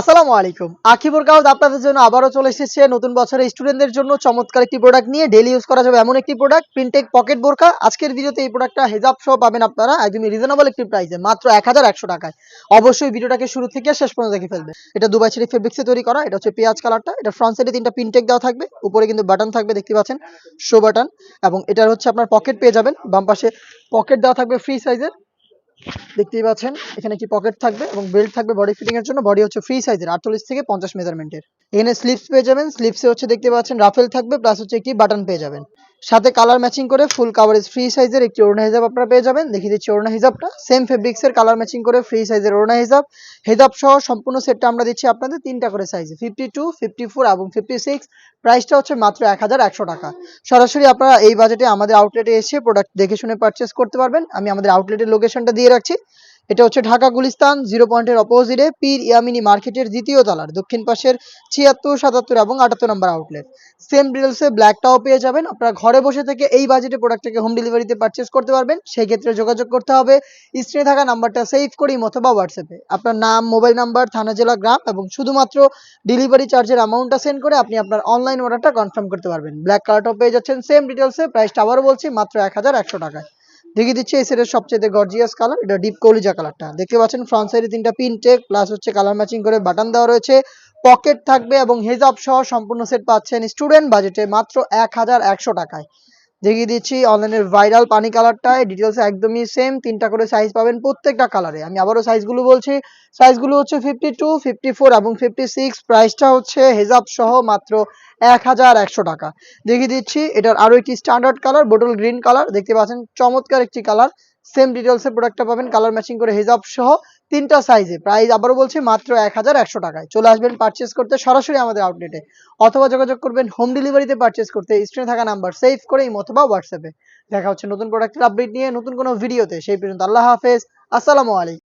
আসসালামু আলাইকুম। আকিবুর কাউদ আপনাদের জন্য আবারও চলে এসেছে নতুন বছরে স্টুডেন্টদের জন্য চমৎকার একটি প্রোডাক্ট নিয়ে ডেলি ইউজ করা যাবে এমন একটি প্রোডাক্ট প্রিন্টেক পকেট বোরকা আজকের ভিডিওতে এই প্রোডাক্টটা হেজাব সহ পাবেন আপনারা, একদমই রিজনেবল একটি প্রাইসে মাত্র এক হাজার একশো টাকায়। অবশ্যই ভিডিওটাকে শুরু থেকে শেষ পর্যন্ত দেখে ফেলবে এটা দুবাই ছেড়ে ফেব্রিক্সে তৈরি করা, এটা হচ্ছে পেঁয়াজ কালারটা এটা ফ্রন্ট সাইডে তিনটা প্রিন্টেক দেওয়া থাকবে, উপরে কিন্তু বাটন থাকবে, দেখতে পাচ্ছেন শো বাটন এবং এটার হচ্ছে আপনার পকেট পেয়ে যাবেন, বাম পাশে পকেট দেওয়া থাকবে ফ্রি সাইজের দেখতেই পাচ্ছেন, এখানে একটি পকেট থাকবে এবং বেল্ট থাকবে বডি ফিটিং এর জন্য। বডি হচ্ছে ফ্রি সাইজের আটচল্লিশ থেকে পঞ্চাশ মেজারমেন্টের এখানে স্লিপস পেয়ে যাবেন স্লিপসে হচ্ছে দেখতে পাচ্ছেন রাফেল থাকবে প্লাস হচ্ছে একটি বাটন পেয়ে যাবেন। সাথে কালার ম্যাচিং করে ফুল কাভারেজ ফ্রি সাইজের একটি ওড়না হিজাব আপনারা পেয়ে যাবেন। দেখিয়ে দিচ্ছি ওড়না হিজাবটা। সেম ফেব্রিক্স এর কালার ম্যাচিং করে ফ্রি সাইজের ওড়না হিজাব। হিজাব সহ সম্পূর্ণ সেটটা আমরা দিচ্ছি আপনাদের তিনটা করে সাইজে ফিফটি টু ফিফটি ফোর এবং ফিফটি সিক্স প্রাইসটা হচ্ছে মাত্র এক হাজার একশো টাকা। সরাসরি আপনারা এই বাজেটে আমাদের আউটলেটে এসে প্রোডাক্ট দেখে শুনে পারচেস করতে পারবেন। আমি আমাদের আউটলেটের লোকেশনটা দিয়ে রাখছি। এটা হচ্ছে ঢাকা গুলিস্তান জিরো পয়েন্টের অপোজিটে পীর ইয়ামিনী মার্কেটের দ্বিতীয় তলার, দক্ষিণ পাশের ছিয়াত্তর, সাতাত্তর এবং আটাত্তর নম্বর আউটলেট সেম ডিটেলসে ব্ল্যাকটাও পেয়ে যাবেন। আপনারা ঘরে বসে থেকে এই বাজেটে প্রোডাক্টটাকে হোম ডেলিভারিতে পারচেস করতে পারবেন। সেই ক্ষেত্রে যোগাযোগ করতে হবে। স্ক্রিনে থাকা নাম্বারটা সেভ করি অথবা হোয়াটসঅ্যাপে আপনার নাম মোবাইল নাম্বার থানা, জেলা, গ্রাম এবং শুধুমাত্র ডেলিভারি চার্জের অ্যামাউন্টটা সেন্ড করে আপনি আপনার অনলাইন অর্ডারটা কনফার্ম করতে পারবেন। ব্ল্যাক কালারটাও পেয়ে যাচ্ছেন। সেম ডিটেলসে প্রাইসটা আবারও বলছি, মাত্র এক হাজার একশো টাকায়। দেখিয়ে দিচ্ছি, এই সেটের সবচেয়ে গর্জিয়াস কালার এটা ডিপ কলিজা কালারটা দেখতে পাচ্ছেন ফ্রন্ট সাইডে তিনটা পিন টেক প্লাস হচ্ছে কালার ম্যাচিং করে বাটন দেওয়া রয়েছে। পকেট থাকবে এবং হেজাব সহ সম্পূর্ণ সেট পাচ্ছেন স্টুডেন্ট বাজেটে মাত্র এক হাজার একশো টাকায়। দেখিয়ে দিচ্ছি অনলাইনের ভাইরাল পানি কালারটায় ডিটেলস একদমই সেম তিনটা করে সাইজ পাবেন প্রত্যেকটা কালারে আমি আবারও সাইজগুলো বলছি সাইজগুলো হচ্ছে ফিফটি টু ফিফটি ফোর এবং ফিফটি সিক্স প্রাইসটা হচ্ছে হেজাব সহ মাত্র এক হাজার একশো টাকা। দেখিয়ে দিচ্ছি, এটার আরও একটি standard colour bottle green colour দেখতে পাচ্ছেন, চমৎকার একটি কালার সেম ডিটেলসের প্রোডাক্টটা পাবেন কালার ম্যাচিং করে হেজাব সহ তিনটা সাইজে প্রাইস আবারও বলছি মাত্র এক হাজার একশো টাকায়। চলে আসবেন পারচেস করতে সরাসরি আমাদের আউটলেটে অথবা যোগাযোগ করবেন হোম ডেলিভারিতে পারচেস করতে। স্ক্রিনে থাকা নাম্বার সেভ করে অথবা হোয়াটসঅ্যাপে দেখা হচ্ছে নতুন প্রোডাক্টের আপডেট নিয়ে নতুন কোনো ভিডিওতে সেই পর্যন্ত আল্লাহ হাফেজ। আসসালামু আলাইকুম।